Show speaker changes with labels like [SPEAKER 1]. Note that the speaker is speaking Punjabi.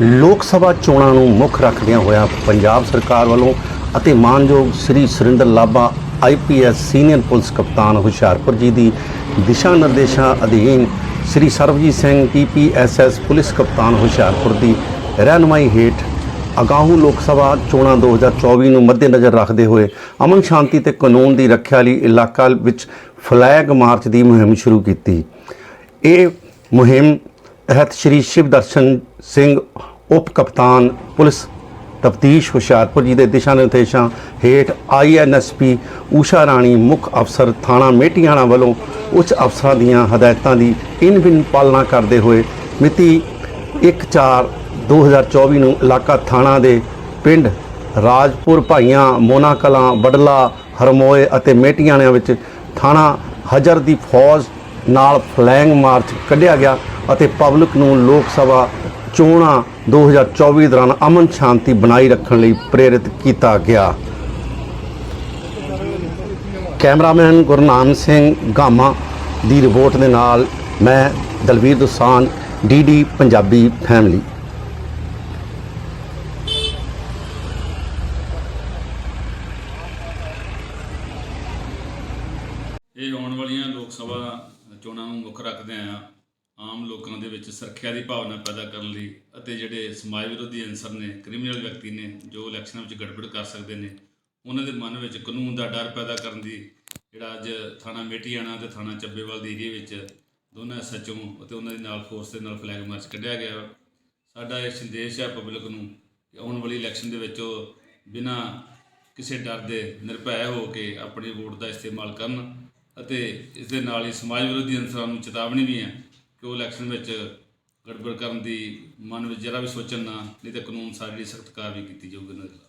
[SPEAKER 1] ਲੋਕ ਸਭਾ ਚੋਣਾਂ ਨੂੰ ਮੁੱਖ ਰੱਖਦਿਆਂ ਹੋਇਆ ਪੰਜਾਬ ਸਰਕਾਰ ਵੱਲੋਂ ਅਤੇ ਮਾਨਯੋਗ Shri Surinder Laba IPS senior police ਕਪਤਾਨ ਹੁਸ਼ਿਆਰਪੁਰ ਜੀ ਦੀ ਦਿਸ਼ਾ ਨਿਰਦੇਸ਼ਾਂ ਅਧੀਨ ਸ੍ਰੀ ਸਰਬਜੀਤ ਸਿੰਘ ਪੀਪੀਐਸਐਸ ਪੁਲਿਸ ਕਪਤਾਨ ਹੁਸ਼ਿਆਰਪੁਰ ਦੀ ਰਹਿਨੁਮਾਈ ਹੇਠ ਅਗਾਹੂ ਲੋਕ ਸਭਾ ਚੋਣਾਂ 2024 ਨੂੰ ਮੱਦੇਨਜ਼ਰ ਰੱਖਦੇ ਹੋਏ ਅਮਨ ਸ਼ਾਂਤੀ ਤੇ ਕਾਨੂੰਨ ਦੀ ਰੱਖਿਆ ਲਈ ਇਲਾਕਾ ਵਿੱਚ ਫਲੈਗ ਮਾਰਚ ਦੀ ਮੁਹਿੰਮ ਸ਼ੁਰੂ ਕੀਤੀ। ਇਹ ਮੁਹਿੰਮ ਤਹਿਤ ਸ਼੍ਰੀ ਸ਼ਿਵ ਦਰਸ਼ਨ ਸਿੰਘ, ਉਪ ਕਪਤਾਨ ਪੁਲਿਸ ਤਫਤੀਸ਼ ਹੁਸ਼ਿਆਰਪੁਰ ਜੀ ਦੇ ਦਿਸ਼ਾ ਨਿਰਦੇਸ਼ਾਂ ਹੇਠ ਆਈਐਨਐਸਪੀ ਊਸ਼ਾ ਰਾਣੀ ਮੁੱਖ ਅਫਸਰ ਥਾਣਾ ਮੇਟੀਆਣਾ ਵੱਲੋਂ ਉੱਚ ਅਫਸਰਾਂ ਦੀਆਂ ਹਦਾਇਤਾਂ ਦੀ ਇਨ ਬਿਨ ਪਾਲਣਾ ਕਰਦੇ ਹੋਏ ਮਿਤੀ 1/4/2024 ਨੂੰ ਇਲਾਕਾ ਥਾਣਾ ਦੇ ਪਿੰਡ ਰਾਜਪੁਰ ਭਾਈਆਂ ਮੋਨਾ ਕਲਾਂ ਬਡਲਾ ਹਰਮੋਏ ਅਤੇ ਮੇਟੀਆਣਿਆਂ ਵਿੱਚ ਥਾਣਾ ਹਜਰ ਦੀ ਫੌਜ ਨਾਲ ਫਲੈਂਗ ਮਾਰਚ ਕੱਢਿਆ ਗਿਆ। ਅਤੇ ਪਬਲਿਕ ਨੂੰ ਲੋਕ ਸਭਾ ਚੋਣਾਂ 2024 ਦੌਰਾਨ ਅਮਨ ਸ਼ਾਂਤੀ ਬਣਾਈ ਰੱਖਣ ਲਈ ਪ੍ਰੇਰਿਤ ਕੀਤਾ ਗਿਆ। ਕੈਮਰਾਮੈਨ ਗੁਰਨਾਮ ਸਿੰਘ ਗਾਮਾ ਦੀ ਰਿਪੋਰਟ ਦੇ ਨਾਲ ਮੈਂ ਦਲਵੀਰ ਦੋਸਾਂਝ ਡੀਡੀ ਪੰਜਾਬੀ ਫੈਮਿਲੀ।
[SPEAKER 2] ਇਹ ਆਉਣ ਵਾਲੀਆਂ ਲੋਕ ਸਭਾ ਚੋਣਾਂ ਨੂੰ ਮੁੱਖ ਰੱਖਦੇ ਆ ਆਮ ਲੋਕਾਂ ਦੇ ਵਿੱਚ ਸੁਰੱਖਿਆ ਦੀ ਭਾਵਨਾ ਪੈਦਾ ਕਰਨ ਲਈ ਅਤੇ ਜਿਹੜੇ ਸਮਾਜ ਵਿਰੋਧੀ ਅਨਸਰ ਨੇ, ਕ੍ਰਿਮੀਨਲ ਵਿਅਕਤੀ ਨੇ, ਜੋ ਇਲੈਕਸ਼ਨਾਂ ਵਿੱਚ ਗੜਬੜ ਕਰ ਸਕਦੇ ਨੇ, ਉਹਨਾਂ ਦੇ ਮਨ ਵਿੱਚ ਕਾਨੂੰਨ ਦਾ ਡਰ ਪੈਦਾ ਕਰਨ ਦੀ, ਜਿਹੜਾ ਅੱਜ ਥਾਣਾ ਮੇਟੀਆਣਾ ਤੇ ਥਾਣਾ ਚੱਬੇਵਾਲ ਦੇ ਏਰੀਏ ਵਿੱਚ ਦੋਨਾਂ ਐਸਐਚਓ ਅਤੇ ਉਹਨਾਂ ਦੇ ਨਾਲ ਫੋਰਸ ਦੇ ਨਾਲ ਫਲੈਗ ਮਾਰਚ ਕੱਢਿਆ ਗਿਆ ਵਾ। ਸਾਡਾ ਇਹ ਸੰਦੇਸ਼ ਹੈ ਪਬਲਿਕ ਨੂੰ ਕਿ ਆਉਣ ਵਾਲੀ ਇਲੈਕਸ਼ਨ ਦੇ ਵਿੱਚ ਉਹ ਬਿਨਾਂ ਕਿਸੇ ਡਰ ਦੇ ਨਿਰਭੈ ਹੋ ਕੇ ਆਪਣੀ ਵੋਟ ਦਾ ਇਸਤੇਮਾਲ ਕਰਨ ਅਤੇ ਇਸ ਦੇ ਨਾਲ ਹੀ ਸਮਾਜ ਵਿਰੋਧੀ ਅਨਸਰਾਂ ਨੂੰ ਚੇਤਾਵਨੀ ਵੀ ਹੈ ਕਿ ਉਹ ਇਲੈਕਸ਼ਨ ਵਿੱਚ ਗੜਬੜ ਕਰਨ ਦੀ ਮਨ ਵਿੱਚ ਜਰਾ ਵੀ ਸੋਚਣ ਨਾ, ਨਹੀਂ ਤਾਂ ਕਾਨੂੰਨ ਸਾਡੀ ਸਖਤ ਕਾਰਵਾਈ ਕੀਤੀ ਜਾਊਗੀ ਉਹਨਾਂ ਦੇ ਖਿਲਾਫ।